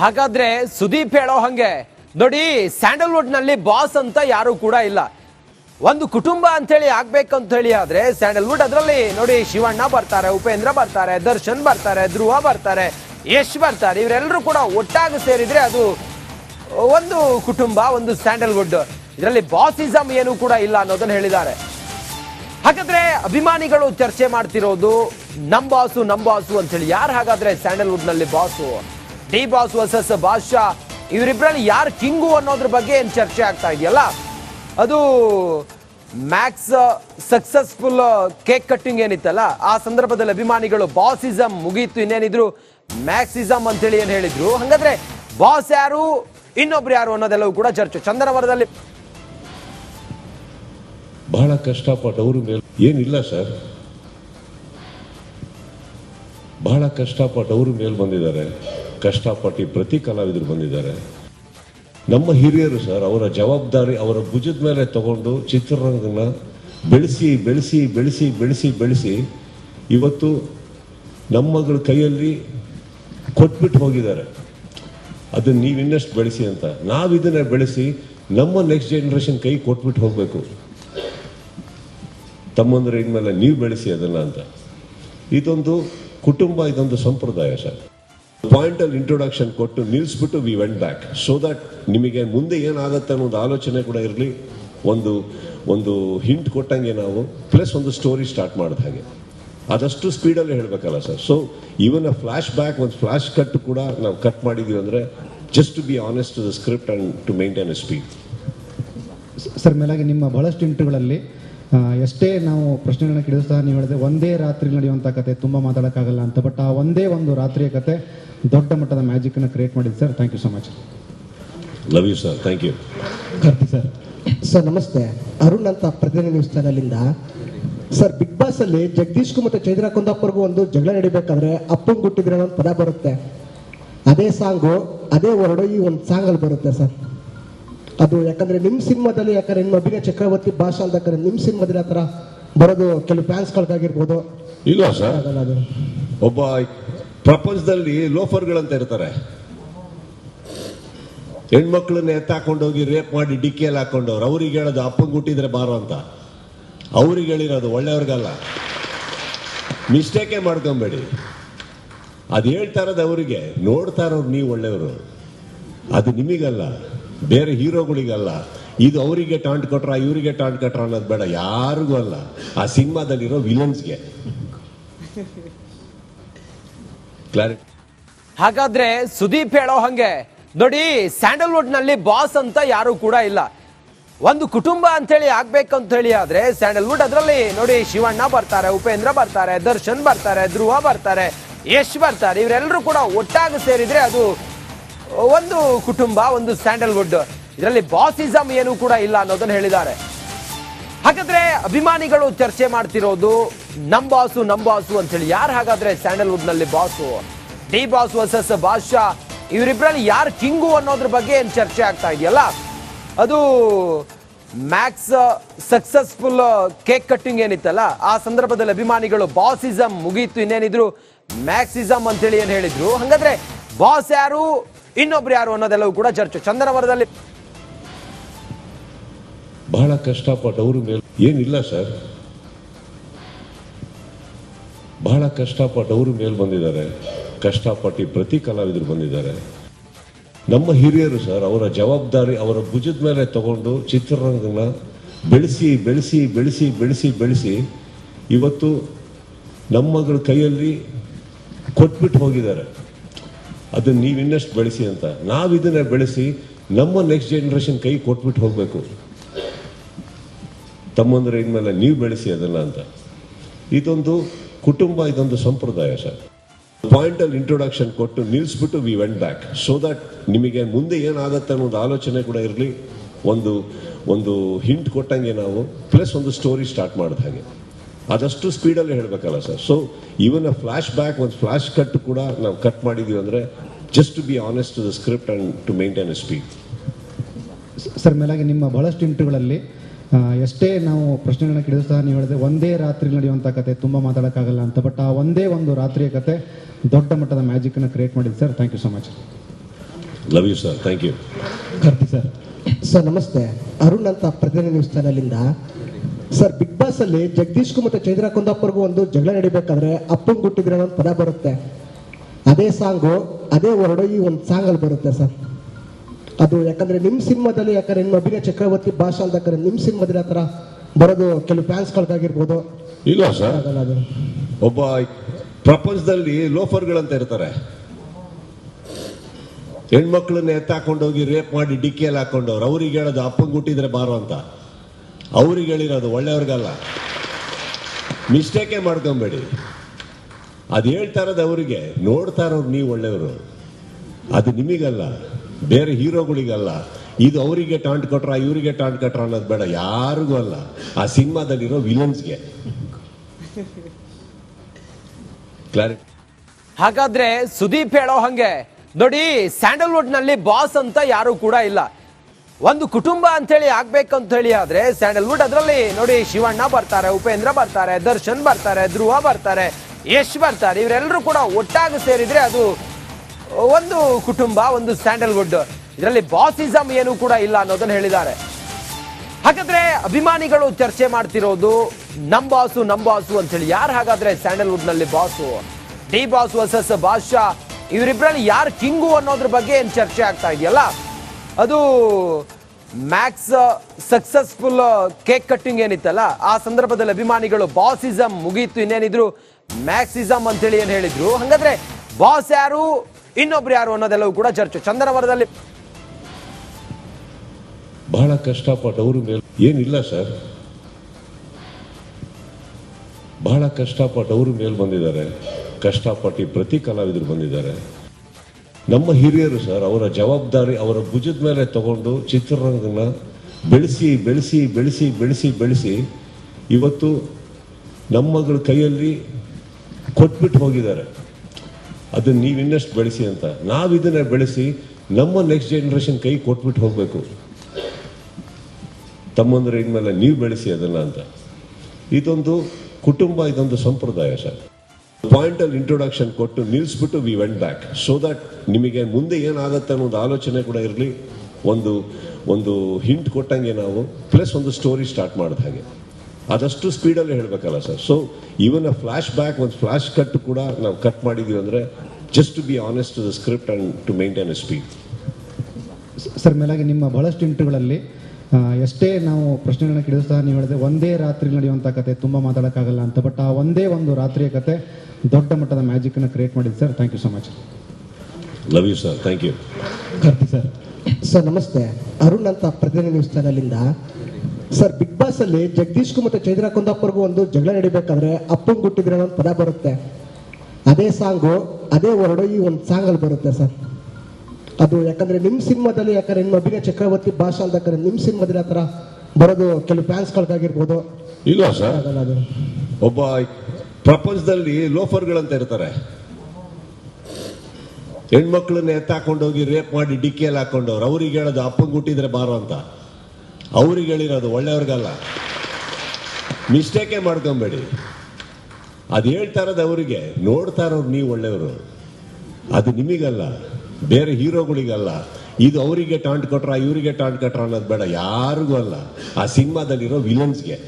ಹಾಗಾದ್ರೆ ಸುದೀಪ್ ಹೇಳೋ ಹಂಗೆ, ನೋಡಿ ಸ್ಯಾಂಡಲ್ವುಡ್ನಲ್ಲಿ ಬಾಸ್ ಅಂತ ಯಾರು ಕೂಡ ಇಲ್ಲ. ಒಂದು ಕುಟುಂಬ ಅಂತೇಳಿ ಅಂತ ಹೇಳಿ ಆದ್ರೆ ಸ್ಯಾಂಡಲ್ವುಡ್ ಅದರಲ್ಲಿ, ನೋಡಿ, ಶಿವಣ್ಣ ಬರ್ತಾರೆ, ಉಪೇಂದ್ರ ಬರ್ತಾರೆ, ದರ್ಶನ್ ಬರ್ತಾರೆ, ಧ್ರುವ ಬರ್ತಾರೆ, ಯಶ್ ಬರ್ತಾರೆ ಇವರೆಲ್ಲರೂ ಕೂಡ ಒಟ್ಟಾಗಿ ಸೇರಿದ್ರೆ ಅದು ಒಂದು ಕುಟುಂಬ, ಒಂದು ಸ್ಯಾಂಡಲ್ವುಡ್. ಇದರಲ್ಲಿ ಬಾಸಿಸಮ್ ಏನು ಕೂಡ ಇಲ್ಲ ಅನ್ನೋದನ್ನ ಹೇಳಿದ್ದಾರೆ. ಹಾಗಾದ್ರೆ ಅಭಿಮಾನಿಗಳು ಚರ್ಚೆ ಮಾಡ್ತಿರೋದು, ನಮ್ ಬಾಸು ನಮ್ ಬಾಸು ಅಂತ ಹೇಳಿ ಯಾರು ಹಾಗಾದ್ರೆ ಸ್ಯಾಂಡಲ್ವುಡ್ನಲ್ಲಿ boss? D boss versus Badshah ಇವರಿಬ್ಬರಲ್ಲಿ ಯಾರು ಕಿಂಗು ಅನ್ನೋದ್ರ ಬಗ್ಗೆ ಏನು ಚರ್ಚೆ ಆಗ್ತಾ ಇದೆಯಲ್ಲ? ಅದು ಮ್ಯಾಕ್ಸ್ ಸಕ್ಸಸ್ಫುಲ್ ಕೇಕ್ ಕಟ್ಟಿಂಗ್ ಏನಿತ್ತಲ್ಲ, ಆ ಸಂದರ್ಭದಲ್ಲಿ ಅಭಿಮಾನಿಗಳು ಬಾಸಿಸಮ್ ಮುಗೀತು, ಇನ್ನೇನಿದ್ರು ಮ್ಯಾಕ್ಸಿಸಮ್ ಅಂತೇಳಿ ಏನು ಹೇಳಿದ್ರು? ಹಾಗಾದ್ರೆ ಬಾಸ್ ಯಾರು, ಇನ್ನೊಬ್ರು ಯಾರು ಅನ್ನೋದೆಲ್ಲವೂ ಕೂಡ ಚರ್ಚೆ. ಚಂದನವರದಲ್ಲಿ. ಬಹಳ ಕಷ್ಟಪಟ್ಟು ಅವ್ರ ಮೇಲೆ ಏನಿಲ್ಲ ಸರ್. ಬಹಳ ಕಷ್ಟಪಟ್ಟು ಅವ್ರ ಮೇಲೆ ಬಂದಿದ್ದಾರೆ. ಕಷ್ಟಪಟ್ಟು ಪ್ರತಿ ಕಲಾವಿದರು ಬಂದಿದ್ದಾರೆ. ನಮ್ಮ ಹಿರಿಯರು ಸರ್, ಅವರ ಜವಾಬ್ದಾರಿ ಅವರ ಭುಜದ ಮೇಲೆ ತಗೊಂಡು ಚಿತ್ರರಂಗನ ಬೆಳೆಸಿ ಬೆಳೆಸಿ ಬೆಳೆಸಿ ಬೆಳೆಸಿ ಬೆಳೆಸಿ ಇವತ್ತು ನಮ್ಮ ಮಗಳ ಕೈಯಲ್ಲಿ ಕೊಟ್ಬಿಟ್ಟು ಹೋಗಿದ್ದಾರೆ. ಅದನ್ನ ನೀವು ಇನ್ನಷ್ಟು ಬೆಳೆಸಿ ಅಂತ. ನಾವು ಇದನ್ನ ಬೆಳೆಸಿ ನಮ್ಮ ನೆಕ್ಸ್ಟ್ ಜನ್ರೇಷನ್ ಕೈ ಕೊಟ್ಬಿಟ್ಟು ಹೋಗಬೇಕು. ತಮ್ಮಂದ್ರೆ ಇನ್ಮೇಲೆ ನೀವು ಬೆಳೆಸಿ ಅದನ್ನ ಅಂತ. ಇದೊಂದು ಕುಟುಂಬ, ಇದೊಂದು ಸಂಪ್ರದಾಯ ಸರ್. ಪಾಯಿಂಟ್ ಅಲ್ಲಿ ಇಂಟ್ರೊಡಕ್ಷನ್ ಕೊಟ್ಟು ನಿಲ್ಲಿಸ್ಬಿಟ್ಟು we went back so that ನಿಮಗೆ ಮುಂದೆ ಏನಾಗುತ್ತೆ ಅನ್ನೋ ಒಂದು ಆಲೋಚನೆ ಕೂಡ ಇರಲಿ. ಒಂದು ಒಂದು ಹಿಂಟ್ ಕೊಟ್ಟಂಗೆ ನಾವು ಪ್ಲಸ್ ಒಂದು ಸ್ಟೋರಿ ಸ್ಟಾರ್ಟ್ ಮಾಡಿದ ಹಾಗೆ. ಅದಷ್ಟು ಸ್ಪೀಡಲ್ಲೇ ಹೇಳಬೇಕಲ್ಲ sir so even uh flash back ಒಂದು ಫ್ಲಾಶ್ ಕಟ್ ಕೂಡ ನಾವು ಕಟ್ ಮಾಡಿದ್ದೀವಿ ಅಂದರೆ just to be honest the script and to maintain a speed sir ಮೇಲಾಗಿ ನಿಮ್ಮ ಬಹಳಷ್ಟು ಇಂಟರ್ವ್ಯೂಗಳಲ್ಲಿ ಆ, ಎಷ್ಟೇ ನಾವು ಪ್ರಶ್ನೆಗಳನ್ನ ಕೇಳಿದ್ರು ಸಹ ನೀವು ಹೇಳಿದ್ರೆ ಒಂದೇ ರಾತ್ರಿ ನಡೆಯುವಂಥ ಕತೆ ತುಂಬ ಮಾತಾಡಕ್ಕಾಗಲ್ಲ ಅಂತ ಬಟ್ ಆ ಒಂದೇ ಒಂದು ರಾತ್ರಿಯ ಕತೆ ದೊಡ್ಡ ಮಟ್ಟದ ಮ್ಯಾಜಿಕನ್ನು ಕ್ರಿಯೇಟ್ ಮಾಡಿದ್ದು sir. Thank you so much love you sir thank you Karthi sir. Sir ನಮಸ್ತೆ. ಅರುಣ್ ಅಂತ ಪ್ರತಿನಿಧಿ ಚಾನಲಿಂದ ಸರ್ ಬಿಗ್ ಬಾಸ್ ಅಲ್ಲಿ ಜಗದೀಶ್ಗೂ ಮತ್ತೆ ಚೈತ್ರ ಕುಂದಾಪುರ್ಗೂ ಒಂದು ಜಗಳ ನಡಿಬೇಕಾದ್ರೆ ಅಪ್ಪಂಗ್ ಗುಟ್ಟಿದ್ರೆ ಒಂದು ಪದ ಬರುತ್ತೆ. ಅದೇ ಸಾಂಗು ಅದೇ ವರ್ಡು ಈ ಒಂದು ಸಾಂಗ್ ಅಲ್ಲಿ ಬರುತ್ತೆ ಸರ್. ಅದು ಯಾಕಂದ್ರೆ ನಿಮ್ಮ ಸಿನಿಮಾದಲ್ಲಿ ಯಾಕಂದ್ರೆ ನಿಮ್ಮ ಅಭಿನಯ ಚಕ್ರವರ್ತಿ ಭಾಷಾ ಅಂತ ಯಾಕಂದ್ರೆ ನಿಮ್ಮ ಸಿನಿಮಾದಲ್ಲಿ ಆ ಥರ ಬರೋದು ಕೆಲವು ಫ್ಯಾನ್ಸ್ಗಳಿಗಾಗಿರ್ಬೋದು ಇಲ್ಲ ಸರ್. ಅದು ಒಬ್ಬ ಪ್ರಪಂಚದಲ್ಲಿ ಲೋಫರ್ಗಳಂತ ಇರ್ತಾರೆ. ಹೆಣ್ಮಕ್ಳನ್ನ ಎತ್ತಾಕೊಂಡೋಗಿ ರೇಪ್ ಮಾಡಿ ಡಿಕ್ಕಿಯಲ್ಲಿ ಹಾಕೊಂಡವ್ರು. ಅವ್ರಿಗೆ ಹೇಳೋದು ಅಪ್ಪಂಗೆ ಹುಟ್ಟಿದ್ರೆ ಬಾರೋ ಅಂತ. ಅವ್ರಿಗೆ ಹೇಳಿರೋದು ಒಳ್ಳೆಯವ್ರಿಗಲ್ಲ. ಮಿಸ್ಟೇಕೇ ಮಾಡ್ಕೊಂಬೇಡಿ. ಅದು ಹೇಳ್ತಾ ಇರೋದು ಅವರಿಗೆ. ನೋಡ್ತಾ ಇರೋರು ನೀವು ಒಳ್ಳೆಯವರು. ಅದು ನಿಮಗಲ್ಲ. ಬೇರೆ ಹೀರೋಗಳಿಗಲ್ಲ. ಇದು ಅವರಿಗೆ ಟಾಂಟ್ ಕೊಟ್ರ, ಇವರಿಗೆ ಟಾಂಟ್ ಕೊಟ್ರ ಅನ್ನೋದು ಬೇಡ, ಯಾರಿಗೂ ಅಲ್ಲ. ಆ ಸಿನಿಮಾದಲ್ಲಿರೋ ವಿಲನ್ಸ್ಗೆ. ಕ್ಲಾರಿಟಿ ಹಾಗಾದ್ರೆ ಸುದೀಪ್ ಹೇಳೋ ಹಂಗೆ, ನೋಡಿ ಸ್ಯಾಂಡಲ್ವುಡ್ನಲ್ಲಿ ಬಾಸ್ ಅಂತ ಯಾರು ಕೂಡ ಇಲ್ಲ. ಒಂದು ಕುಟುಂಬ ಅಂತೇಳಿ ಅಂತ ಹೇಳಿ ಆದ್ರೆ, ಸ್ಯಾಂಡಲ್ವುಡ್ ಅದರಲ್ಲಿ, ನೋಡಿ, ಶಿವಣ್ಣ ಬರ್ತಾರೆ, ಉಪೇಂದ್ರ ಬರ್ತಾರೆ, ದರ್ಶನ್ ಬರ್ತಾರೆ, ಧ್ರುವ ಬರ್ತಾರೆ, ಯಶ್ ಬರ್ತಾರೆ ಇವರೆಲ್ಲರೂ ಕೂಡ ಒಟ್ಟಾಗಿ ಸೇರಿದ್ರೆ ಅದು ಒಂದು ಕುಟುಂಬ, ಒಂದು ಸ್ಯಾಂಡಲ್ವುಡ್. ಇದರಲ್ಲಿ ಬಾಸಿಸಮ್ ಏನು ಕೂಡ ಇಲ್ಲ ಅನ್ನೋದನ್ನ ಹೇಳಿದ್ದಾರೆ. ಹಾಗಾದ್ರೆ ಅಭಿಮಾನಿಗಳು ಚರ್ಚೆ ಮಾಡ್ತಿರೋದು ನಮ್ ಬಾಸು ನಮ್ ಬಾಸು ಅಂತ ಹೇಳಿ ಯಾರು ಹಾಗಾದ್ರೆ ಸ್ಯಾಂಡಲ್ವುಡ್ನಲ್ಲಿ boss? D boss versus Badshah ಇವರಿಬ್ಬರಲ್ಲಿ ಯಾರು ಕಿಂಗು ಅನ್ನೋದ್ರ ಬಗ್ಗೆ ಏನು ಚರ್ಚೆ ಆಗ್ತಾ ಇದೆಯಲ್ಲ? ಅದು ಮ್ಯಾಕ್ಸ್ ಸಕ್ಸಸ್ಫುಲ್ ಕೇಕ್ ಕಟ್ಟಿಂಗ್ ಏನಿತ್ತಲ್ಲ, ಆ ಸಂದರ್ಭದಲ್ಲಿ ಅಭಿಮಾನಿಗಳು ಬಾಸಿಸಮ್ ಮುಗೀತು ಇನ್ನೇನಿದ್ರು ಮ್ಯಾಕ್ಸಿಸಮ್ ಅಂತೇಳಿ ಏನು ಹೇಳಿದ್ರು? ಹಾಗಾದ್ರೆ ಬಾಸ್ ಯಾರು? ಇನ್ನೊಬ್ರು ಯಾರು ಅನ್ನೋದೆಲ್ಲವೂ ಕೂಡ ಚರ್ಚೆ. ಚಂದನವರದಲ್ಲಿ ಬಹಳ ಕಷ್ಟಪಟ್ಟು ಅವರು ಮೇಲೆ ಏನಿಲ್ಲ ಸರ್. ಬಹಳ ಕಷ್ಟಪಟ್ಟು ಅವ್ರ ಮೇಲೆ ಬಂದಿದ್ದಾರೆ. ಕಷ್ಟಪಟ್ಟು ಪ್ರತಿ ಕಲಾವಿದರು ಬಂದಿದ್ದಾರೆ. ನಮ್ಮ ಹಿರಿಯರು ಸರ್, ಅವರ ಜವಾಬ್ದಾರಿ ಅವರ ಭುಜದ ಮೇಲೆ ತಗೊಂಡು ಚಿತ್ರರಂಗನ ಬೆಳೆಸಿ ಬೆಳೆಸಿ ಬೆಳೆಸಿ ಬೆಳೆಸಿ ಬೆಳೆಸಿ ಇವತ್ತು ನಮ್ಮ ಮಗಳ ಕೈಯಲ್ಲಿ ಕೊಟ್ಬಿಟ್ಟು ಹೋಗಿದ್ದಾರೆ. ಅದನ್ನ ನೀವು ಇನ್ನಷ್ಟು ಬೆಳೆಸಿ ಅಂತ. ನಾವು ಇದನ್ನ ಬೆಳೆಸಿ ನಮ್ಮ ನೆಕ್ಸ್ಟ್ ಜನ್ರೇಷನ್ ಕೈ ಕೊಟ್ಬಿಟ್ಟು ಹೋಗಬೇಕು. ತಮ್ಮಂದ್ರೆ ಇನ್ಮೇಲೆ ನೀವು ಬೆಳೆಸಿ ಅದನ್ನ ಅಂತ. ಇದೊಂದು ಕುಟುಂಬ, ಇದೊಂದು ಸಂಪ್ರದಾಯ ಸರ್. ಪಾಯಿಂಟ್ ಅಲ್ಲಿ ಇಂಟ್ರೊಡಕ್ಷನ್ ಕೊಟ್ಟು ನಿಲ್ಲಿಸ್ಬಿಟ್ಟು we went back so that ನಿಮಗೆ ಮುಂದೆ ಏನಾಗುತ್ತೆ ಅನ್ನೋ ಒಂದು ಆಲೋಚನೆ ಕೂಡ ಇರಲಿ. ಒಂದು ಒಂದು ಹಿಂಟ್ ಕೊಟ್ಟಂಗೆ ನಾವು ಪ್ಲಸ್ ಒಂದು ಸ್ಟೋರಿ ಸ್ಟಾರ್ಟ್ ಮಾಡಿದ ಹಾಗೆ. ಅದಷ್ಟು ಸ್ಪೀಡಲ್ಲೇ ಹೇಳಬೇಕಲ್ಲ sir. So even uh flash back ಒಂದು ಫ್ಲಾಶ್ ಕಟ್ ಕೂಡ ನಾವು ಕಟ್ ಮಾಡಿದ್ದೀವಿ ಅಂದರೆ just to be honest to the script and to maintain a speed sir ಮೇಲಾಗಿ ನಿಮ್ಮ ಬಹಳಷ್ಟು ಇಂಟರ್ವ್ಯೂಗಳಲ್ಲಿ ಎಷ್ಟೇ ನಾವು ಪ್ರಶ್ನೆಗಳನ್ನ ಕೇಳಿದ್ರು ಸಹ ನೀವು ಹೇಳಿದೆ ಒಂದೇ ರಾತ್ರಿ ನಡೆಯುವಂಥ ಕತೆ ತುಂಬ ಮಾತಾಡೋಕ್ಕಾಗಲ್ಲ ಅಂತ. ಬಟ್ ಆ ಒಂದೇ ಒಂದು ರಾತ್ರಿಯ ಕತೆ ದೊಡ್ಡ ಮಟ್ಟದ ಮ್ಯಾಜಿಕ್ನ ಕ್ರಿಯೇಟ್ ಮಾಡಿದ್ದು sir. Thank you so much love you sir thank you Karthi sir. Sir ನಮಸ್ತೆ. ಅರುಣ್ ಅಂತ ಪ್ರತಿನಿಧಿ ನ್ಯೂಸ್ ಚಾನಲಿಂದ ಸರ್ ಬಿಗ್ ಬಾಸ್ ಅಲ್ಲಿ ಜಗದೀಶ್ಗೂ ಮತ್ತೆ ಚೈತ್ರ ಕುಂದಾಪುರ್ಗೂ ಒಂದು ಜಗಳ ನಡಿಬೇಕಾದ್ರೆ ಅಪ್ಪನ್ ಗುಟ್ಟಿದ್ರೆ ಒಂದು ಪದ ಬರುತ್ತೆ. ಅದೇ ಸಾಂಗು ಅದೇ ವರ್ಡು ಈ ಒಂದು ಸಾಂಗ್ ಅಲ್ಲಿ ಬರುತ್ತೆ ಸರ್. ಅದು ಯಾಕಂದ್ರೆ ನಿಮ್ಮ ಸಿನಿಮಾದಲ್ಲಿ ಯಾಕಂದ್ರೆ ನಿಮ್ಮ ಅಭಿನಯ ಚಕ್ರವರ್ತಿ ಭಾಷಾ ಅಂತ ಯಾಕಂದ್ರೆ ನಿಮ್ ಸಿನಿಮಾದಲ್ಲಿ ಆತರ ಥರ ಬರೋದು ಕೆಲವು ಫ್ಯಾನ್ಸ್ಗಳಿಗಾಗಿರ್ಬೋದು ಇಲ್ಲ ಸರ್. ಒಬ್ಬ ಪ್ರಪಂಚದಲ್ಲಿ ಲೋಫರ್ಗಳಂತ ಇರ್ತಾರೆ. ಹೆಣ್ಮಕ್ಳನ್ನ ಎತ್ತಾಕೊಂಡೋಗಿ ರೇಪ್ ಮಾಡಿ ಡಿಕ್ಕಿಯಲ್ಲಿ ಹಾಕೊಂಡವ್ರು. ಅವ್ರಿಗೆ ಹೇಳೋದು ಅಪ್ಪಂಗೆ ಹುಟ್ಟಿದ್ರೆ ಬಾರೋ ಅಂತ. ಅವ್ರಿಗೆ ಹೇಳಿರೋದು ಒಳ್ಳೆಯವ್ರಿಗಲ್ಲ. ಮಿಸ್ಟೇಕೇ ಮಾಡ್ಕೊಂಬೇಡಿ. ಅದು ಹೇಳ್ತಾ ಇರೋದು ಅವರಿಗೆ, ನೋಡ್ತಾ ಇರೋರು ನೀವು ಒಳ್ಳೆಯವರು. ಅದು ನಿಮಗಲ್ಲ, ಬೇರೆ ಹೀರೋಗಳಿಗಲ್ಲ. ಇದು ಅವರಿಗೆ ಟಾಂಟ್ ಕೊಟ್ರ, ಇವರಿಗೆ ಟಾಂಟ್ ಕೊಟ್ರ ಅನ್ನೋದು ಬೇಡ, ಯಾರಿಗೂ ಅಲ್ಲ. ಆ ಸಿನಿಮಾದಲ್ಲಿರೋ ವಿಲನ್ಸ್ಗೆ. ಕ್ಲಾರಿಟಿ ಹಾಗಾದ್ರೆ ಸುದೀಪ್ ಹೇಳೋ ಹಂಗೆ, ನೋಡಿ ಸ್ಯಾಂಡಲ್ವುಡ್ನಲ್ಲಿ ಬಾಸ್ ಅಂತ ಯಾರು ಕೂಡ ಇಲ್ಲ. ಒಂದು ಕುಟುಂಬ ಅಂತೇಳಿ ಅಂತ ಹೇಳಿ ಆದ್ರೆ ಸ್ಯಾಂಡಲ್ವುಡ್ ಅದರಲ್ಲಿ ನೋಡಿ ಶಿವಣ್ಣ ಬರ್ತಾರೆ, ಉಪೇಂದ್ರ ಬರ್ತಾರೆ, ದರ್ಶನ್ ಬರ್ತಾರೆ, ಧ್ರುವ ಬರ್ತಾರೆ, ಯಶ್ ಬರ್ತಾರೆ ಇವರೆಲ್ಲರೂ ಕೂಡ ಒಟ್ಟಾಗಿ ಸೇರಿದ್ರೆ ಅದು ಒಂದು ಕುಟುಂಬ, ಒಂದು ಸ್ಯಾಂಡಲ್ವುಡ್. ಇದರಲ್ಲಿ ಬಾಸಿಸಮ್ ಏನು ಕೂಡ ಇಲ್ಲ ಅನ್ನೋದನ್ನ ಹೇಳಿದ್ದಾರೆ. ಹಾಗಾದ್ರೆ ಅಭಿಮಾನಿಗಳು ಚರ್ಚೆ ಮಾಡ್ತಿರೋದು ನಮ್ ಬಾಸು ನಮ್ ಬಾಸು ಅಂತ ಹೇಳಿ ಯಾರು ಹಾಗಾದ್ರೆ ಸ್ಯಾಂಡಲ್ವುಡ್ನಲ್ಲಿ boss? D boss versus Badshah. ಇವರಿಬ್ಬರಲ್ಲಿ ಯಾರು ಕಿಂಗು ಅನ್ನೋದ್ರ ಬಗ್ಗೆ ಏನ್ ಚರ್ಚೆ ಆಗ್ತಾ ಇದೆಯಲ್ಲ? ಅದು ಮ್ಯಾಕ್ಸ್ ಸಕ್ಸಸ್ಫುಲ್ ಕೇಕ್ ಕಟ್ಟಿಂಗ್ ಏನಿತ್ತಲ್ಲ, ಆ ಸಂದರ್ಭದಲ್ಲಿ ಅಭಿಮಾನಿಗಳು ಬಾಸಿಸಮ್ ಮುಗಿಯಿತು ಇನ್ನೇನಿದ್ರು ಮ್ಯಾಕ್ಸಿಸಮ್ ಅಂತೇಳಿ ಏನು ಹೇಳಿದ್ರು? ಹಾಗಾದ್ರೆ ಬಾಸ್ ಯಾರು, ಇನ್ನೊಬ್ರು ಯಾರು ಅನ್ನೋದೆಲ್ಲವೂ ಕೂಡ ಚರ್ಚೆ. ಚಂದನವರದಲ್ಲಿ ಬಹಳ ಕಷ್ಟಪಟ್ಟು ಅವ್ರ ಮೇಲೆ ಏನಿಲ್ಲ ಸರ್ ಬಹಳ ಕಷ್ಟಪಟ್ಟು ಅವ್ರ ಮೇಲೆ ಬಂದಿದ್ದಾರೆ. ಕಷ್ಟಪಟ್ಟು ಪ್ರತಿ ಕಲಾವಿದರು ಬಂದಿದ್ದಾರೆ. ನಮ್ಮ ಹಿರಿಯರು ಸರ್, ಅವರ ಜವಾಬ್ದಾರಿ ಅವರ ಭುಜದ ಮೇಲೆ ತಗೊಂಡು ಚಿತ್ರರಂಗನ ಬೆಳೆಸಿ ಬೆಳೆಸಿ ಬೆಳೆಸಿ ಬೆಳೆಸಿ ಬೆಳೆಸಿ ಇವತ್ತು ನಮ್ಮ ಮಗಳ ಕೈಯಲ್ಲಿ ಕೊಟ್ಬಿಟ್ಟು ಹೋಗಿದ್ದಾರೆ. ಅದನ್ನ ನೀವು ಇನ್ನಷ್ಟು ಬೆಳೆಸಿ ಅಂತ. ನಾವು ಇದನ್ನ ಬೆಳೆಸಿ ನಮ್ಮ ನೆಕ್ಸ್ಟ್ ಜನ್ರೇಷನ್ ಕೈ ಕೊಟ್ಬಿಟ್ಟು ಹೋಗಬೇಕು. ತಮ್ಮಂದ್ರೆ ಇನ್ಮೇಲೆ ನೀವು ಬೆಳೆಸಿ ಅದನ್ನು ಅಂತ. ಇದೊಂದು ಕುಟುಂಬ, ಇದೊಂದು ಸಂಪ್ರದಾಯ ಸರ್. ಪಾಯಿಂಟ್ ಅಲ್ಲಿ ಇಂಟ್ರೊಡಕ್ಷನ್ ಕೊಟ್ಟು ನಿಲ್ಲಿಸ್ಬಿಟ್ಟು we went back so that ನಿಮಗೆ ಮುಂದೆ ಏನಾಗುತ್ತೆ ಒಂದು ಆಲೋಚನೆ ಕೂಡ ಇರಲಿ. ಒಂದು ಒಂದು ಹಿಂಟ್ ಕೊಟ್ಟಂಗೆ ನಾವು ಪ್ಲಸ್ ಒಂದು ಸ್ಟೋರಿ ಸ್ಟಾರ್ಟ್ ಮಾಡಿದ ಹಾಗೆ. ಅದಷ್ಟು ಸ್ಪೀಡಲ್ಲೇ ಹೇಳಬೇಕಲ್ಲ sir so even uh flash back ಒಂದು ಫ್ಲಾಶ್ ಕಟ್ ಕೂಡ ನಾವು ಕಟ್ ಮಾಡಿದ್ದೀವಿ ಅಂದರೆ just to be honest to the script and to maintain a speed sir ಮೇಲಾಗಿ ನಿಮ್ಮ ಬಹಳಷ್ಟು ಇಂಟರ್ವ್ಯೂಗಳಲ್ಲಿ ಆ, ಎಷ್ಟೇ ನಾವು ಪ್ರಶ್ನೆಗಳನ್ನ ಕೇಳಿಸ್ತಾ ನೀವು ಹೇಳಿದ್ರೆ ಒಂದೇ ರಾತ್ರಿ ನಡೆಯುವಂಥ ಕತೆ ತುಂಬ ಮಾತಾಡಕ್ಕಾಗಲ್ಲ ಅಂತ ಬಟ್ ಆ ಒಂದೇ ಒಂದು ರಾತ್ರಿಯ ಕತೆ ದೊಡ್ಡ ಮಟ್ಟದ ಮ್ಯಾಜಿಕನ್ನು ಕ್ರಿಯೇಟ್ ಮಾಡಿದೆ sir. Thank you so much love you sir thank you Karthi sir. Sir ನಮಸ್ತೆ. ಅರುಣ್ ಅಂತ ಪ್ರತಿನಿಧಿ ಚಾನಲಿಂದ ಸರ್ ಬಿಗ್ ಬಾಸ್ ಅಲ್ಲಿ ಜಗದೀಶ್ಗೂ ಮತ್ತೆ ಚೈತ್ರ ಕುಂದಾಪುರ್ಗೂ ಒಂದು ಜಗಳ ನಡಿಬೇಕಾದ್ರೆ ಅಪ್ಪನ್ ಗುಟ್ಟಿದ್ರೆ ಒಂದು ಪದ ಬರುತ್ತೆ. ಅದೇ ಸಾಂಗು ಅದೇ ವರ್ಡು ಈ ಒಂದು ಸಾಂಗ್ ಅಲ್ಲಿ ಬರುತ್ತೆ ಸರ್. ಅದು ಯಾಕಂದ್ರೆ ನಿಮ್ಮ ಸಿನಿಮಾದಲ್ಲಿ ಯಾಕಂದ್ರೆ ನಿಮ್ಮ ಅಭಿನಯ ಚಕ್ರವರ್ತಿ ಭಾಷಾ ಅಂತ ಯಾಕಂದ್ರೆ ನಿಮ್ಮ ಸಿನಿಮಾದಲ್ಲಿ ಆ ಥರ ಬರೋದು ಕೆಲವು ಫ್ಯಾನ್ಸ್ಗಳಿಗಾಗಿರ್ಬೋದು ಇಲ್ಲ ಸರ್. ಅದು ಒಬ್ಬ ಪ್ರಪಂಚದಲ್ಲಿ ಲೋಫರ್ಗಳಂತ ಇರ್ತಾರೆ. ಹೆಣ್ಮಕ್ಳನ್ನ ಎತ್ತಾಕೊಂಡೋಗಿ ರೇಪ್ ಮಾಡಿ ಡಿಕ್ಕಿಯಲ್ಲಿ ಹಾಕೊಂಡವ್ರು. ಅವ್ರಿಗೆ ಹೇಳೋದು ಅಪ್ಪಂಗೆ ಹುಟ್ಟಿದ್ರೆ ಬಾರೋ ಅಂತ. ಅವ್ರಿಗೆ ಹೇಳಿರೋದು ಒಳ್ಳೆಯವ್ರಿಗಲ್ಲ. ಮಿಸ್ಟೇಕೇ ಮಾಡ್ಕೊಂಬೇಡಿ. ಅದು ಹೇಳ್ತಾ ಇರೋದು ಅವರಿಗೆ. ನೋಡ್ತಾ ಇರೋರು ನೀವು ಒಳ್ಳೆಯವರು. ಅದು ನಿಮಗಲ್ಲ. ಬೇರೆ ಹೀರೋಗಳಿಗಲ್ಲ. ಇದು ಅವರಿಗೆ ಟಾಂಟ್ ಕೊಟ್ರ, ಇವರಿಗೆ ಟಾಂಟ್ ಕೊಟ್ರ ಅನ್ನೋದು ಬೇಡ. ಯಾರಿಗೂ ಅಲ್ಲ. ಆ ಸಿನಿಮಾದಲ್ಲಿರೋ ವಿಲನ್ಸ್ಗೆ